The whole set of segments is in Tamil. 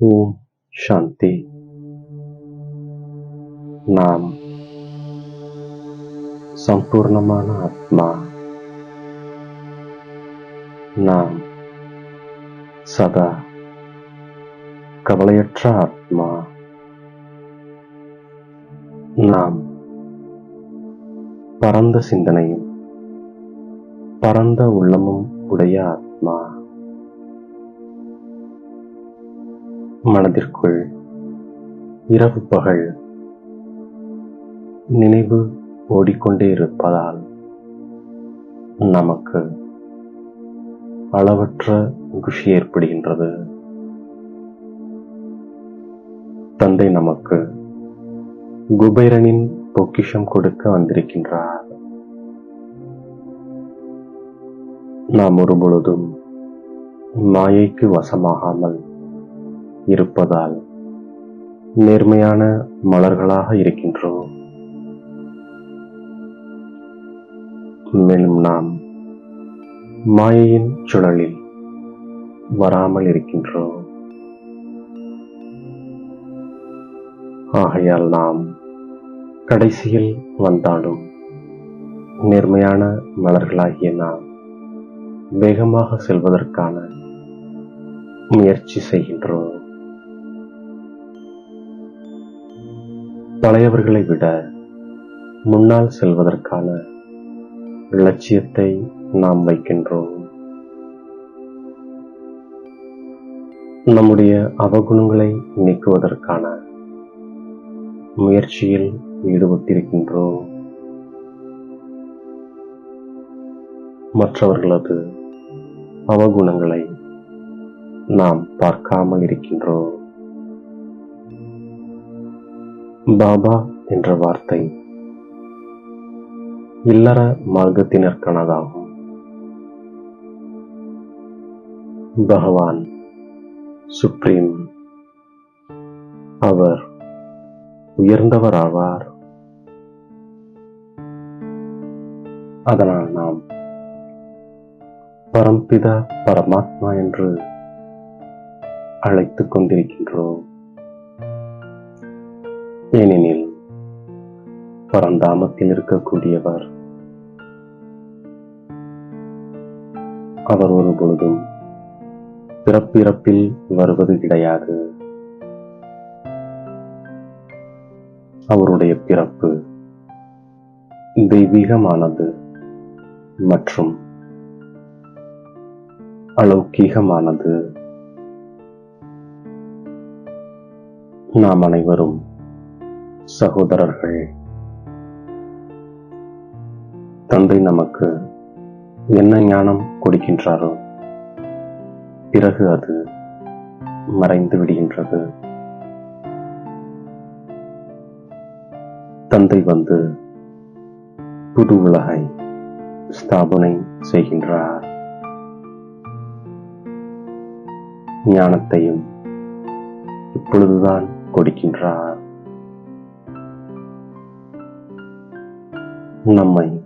ஓம் சாந்தி நாம் சம்பூர்ணமான ஆத்மா நாம் சதா கவலையற்ற ஆத்மா நாம் பரந்த சிந்தனையும் பரந்த உள்ளமும் உடைய ஆத்மா மனதிற்குள் இரவு பகல் நினைவு ஓடிக்கொண்டே இருப்பதால் நமக்கு அளவற்ற குஷி ஏற்படுகின்றது. தந்தை நமக்கு குபேரனின் பொக்கிஷம் கொடுக்க வந்திருக்கின்றார். நாம் ஒருபொழுதும் மாயைக்கு வசமாகாமல் இருப்பதால் நேர்மையான மலர்களாக இருக்கின்றோம். மேலும் நாம் மாயையின் சுழலில் வராமல் இருக்கின்றோம். ஆகையால் நாம் கடைசியில் வந்தாலும் நேர்மையான மலர்களாகிய நாம் வேகமாக செல்வதற்கான முயற்சி செய்கின்றோம். தலைவர்களை விட முன்னால் செல்வதற்கான லட்சியத்தை நாம் வைக்கின்றோம். நம்முடைய அவகுணங்களை நீக்குவதற்கான முயற்சியில் ஈடுபட்டிருக்கின்றோம். மற்றவர்களது அவகுணங்களை நாம் பார்க்காமல் இருக்கின்றோம். பாபா என்ற வார்த்தை இல்லற மார்க்கத்தினருக்கானதாகும். பகவான் சுப்ரீம். அவர் உயர்ந்தவர் ஆவார் அதனால் நாம் பரம்பிதா பரமாத்மா என்று அழைத்துக் கொண்டிருக்கின்றோம். ஏனெனில் பரந்தாமத்தில் இருக்கக்கூடியவர். அவர் ஒரு பொழுதும் பிறப்பிறப்பில் வருவது கிடையாது. அவருடைய பிறப்பு தெய்வீகமானது மற்றும் அலௌகீகமானது. நாம் அனைவரும் சகோதரர்கள் தந்தை நமக்கு என்ன ஞானம் கொடுக்கின்றாரோ பிறகு அது மறைந்து விடுகின்றது. தந்தை வந்து புது உலகை ஸ்தாபனை செய்கின்றார். ஞானத்தையும் இப்பொழுதுதான் கொடுக்கின்றார். நம்மை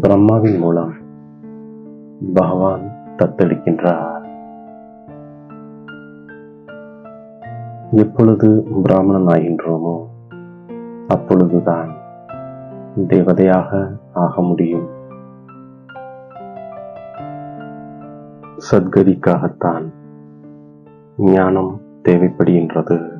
பிரம்மாவின் மூலம் பகவான் தத்தெடுக்கின்றார் எப்பொழுது பிராமணன் ஆகின்றோமோ அப்பொழுதுதான் தேவதையாக ஆக முடியும். சத்கதிக்காகத்தான் ஞானம் தேவைப்படுகின்றது.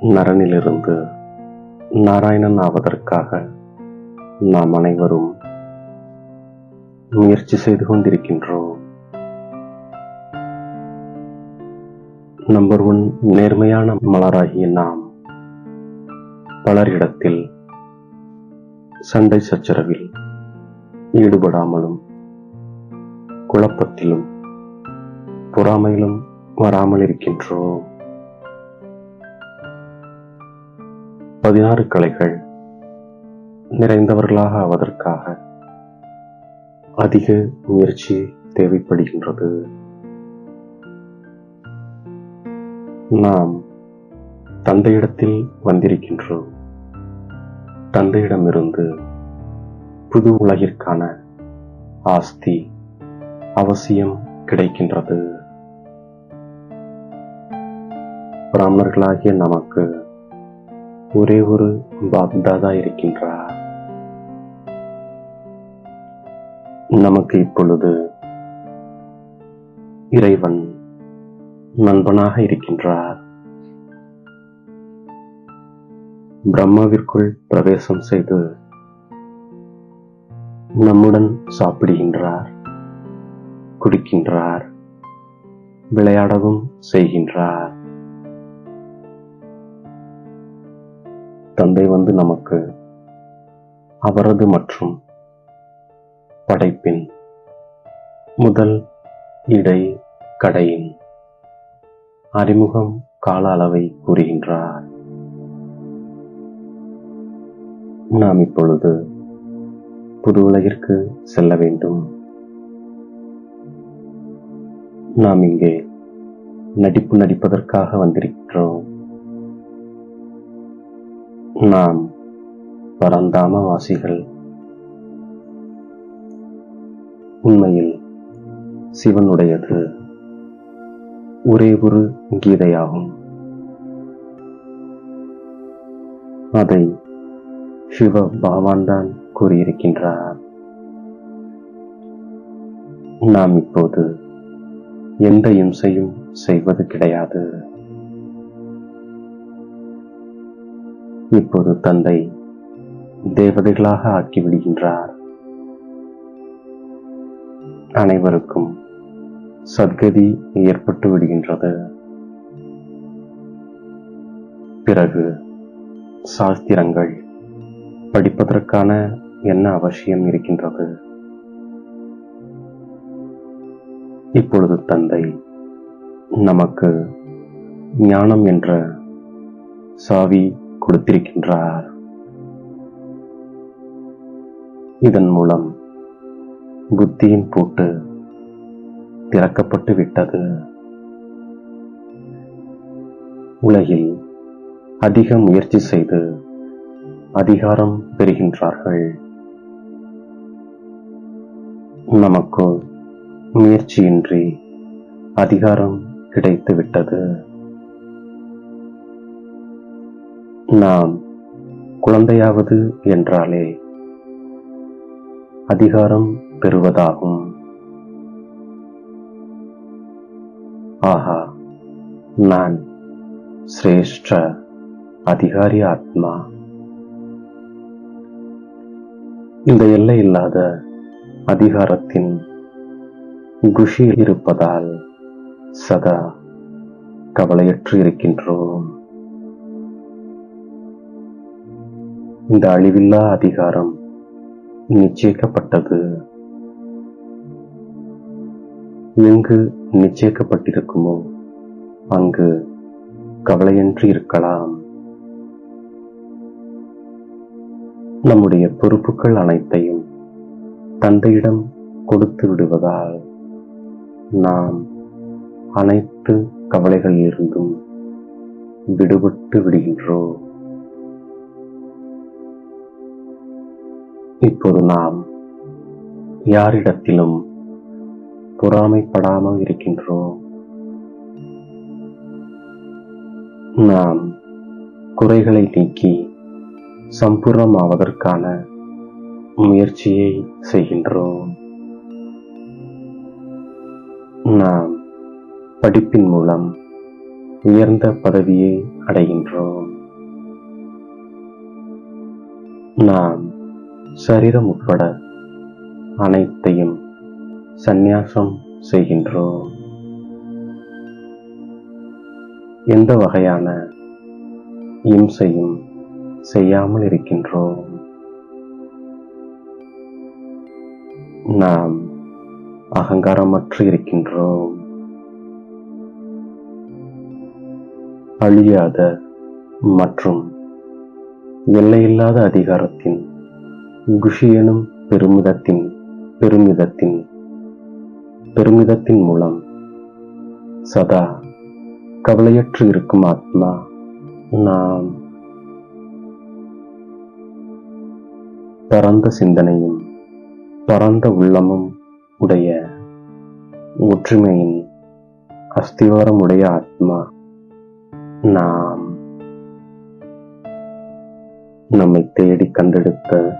நரனிலிருந்து நாராயணன் ஆவதற்காக நாம் அனைவரும் முயற்சி செய்து கொண்டிருக்கின்றோம். நம்பர் ஒன் நேர்மையான மலராகிய நாம் பலரிடத்தில் சண்டை சச்சரவில் ஈடுபடாமலும் குழப்பத்திலும் பொறாமையிலும் வராமல் இருக்கின்றோம். பதினாறு கலைகள் நிறைந்தவர்களாக ஆவதற்காக அதிக முயற்சி தேவைப்படுகின்றது. நாம் தந்தையிடத்தில் வந்திருக்கின்றோம். தந்தையிடமிருந்து புது உலகிற்கான ஆஸ்தி அவசியம் கிடைக்கின்றது. பிராமணர்களாகிய நமக்கு ஒரே ஒரு பாப்தாதா இருக்கின்றார். நமக்கு இப்பொழுது இறைவன் நண்பனாக இருக்கின்றார். பிரம்மாவிற்குள் பிரவேசம் செய்து நம்முடன் சாப்பிடுகின்றார் குடிக்கின்றார் விளையாடவும் செய்கின்றார். தந்தை வந்து நமக்கு அவரது மற்றும் படைப்பின் முதல் இடை கடையின் அறிமுகம் கால அளவை கூறுகின்றார். நாம் இப்பொழுது புது உலகிற்கு செல்ல வேண்டும். நாம் இங்கே நடிப்பு நடிப்பதற்காக வந்திருக்கிறோம். நாம் பரந்தாம வாசிகள் உண்மையில் சிவனுடையது ஒரே ஒரு கீதையாகும். அதை சிவ பகவான் தான் கூறியிருக்கின்றார். நாம் இப்போது எந்த இம்சையும் செய்வது கிடையாது. இப்போது தந்தை தேவதைகளாக ஆக்கிவிடுகின்றார். அனைவருக்கும் சத்கதி ஏற்பட்டு விடுகின்றது. பிறகு சாஸ்திரங்கள் படிப்பதற்கான என்ன அவசியம் இருக்கின்றது? இப்பொழுது தந்தை நமக்கு ஞானம் என்ற சாவி கொடுத்திருக்கின்றார். இதன் மூலம் புத்தியின் பூட்டு திறக்கப்பட்டு விட்டது. உலகில் அதிக முயற்சி செய்து அதிகாரம் பெறுகின்றார்கள். நமக்கு முயற்சியின்றி அதிகாரம் கிடைத்து நாம் குழந்தையாவது என்றாலே அதிகாரம் பெறுவதாகும். ஆஹா நான் சிரேஷ்ட அதிகாரி ஆத்மா. இந்த எல்லை இல்லாத அதிகாரத்தின் குஷியில் இருப்பதால் சதா கவலையற்று இருக்கின்றோம். இந்த அழிவில்லா அதிகாரம் நிச்சயிக்கப்பட்டது. எங்கு நிச்சயிக்கப்பட்டிருக்குமோ அங்கு கவலையின்றி இருக்கலாம். நம்முடைய பொறுப்புகள் அனைத்தையும் தந்தையிடம் கொடுத்து விடுவதால் நாம் அனைத்து கவலைகளிலிருந்தும் விடுபட்டு விடுகின்றோம். இப்போது நாம் யாரிடத்திலும் பொறாமைப்படாமல் இருக்கின்றோம். நாம் குறைகளை நீக்கி சம்பூர்ணமாவதற்கான முயற்சியை செய்கின்றோம். நாம் படிப்பின் மூலம் உயர்ந்த பதவியை அடைகின்றோம். நாம் சரீரம் உட்பட அனைத்தையும் சந்நியாசம் செய்கின்றோம். எந்த வகையான இம்சையும் செய்யாமல் இருக்கின்றோம். நாம் அகங்காரமற்று இருக்கின்றோம். அழியாத மற்றும் எல்லையில்லாத அதிகாரத்தின் குஷியனும் பெருமிதத்தின் பெருமிதத்தின் பெருமிதத்தின் மூலம். சதா கவலையற்று இருக்கும் ஆத்மா நாம் பரந்த சிந்தனையும் பரந்த உள்ளமும் உடைய ஒற்றுமையின் அஸ்திவாரம் உடைய ஆத்மா நாம் நம்மை தேடி கண்டெடுத்த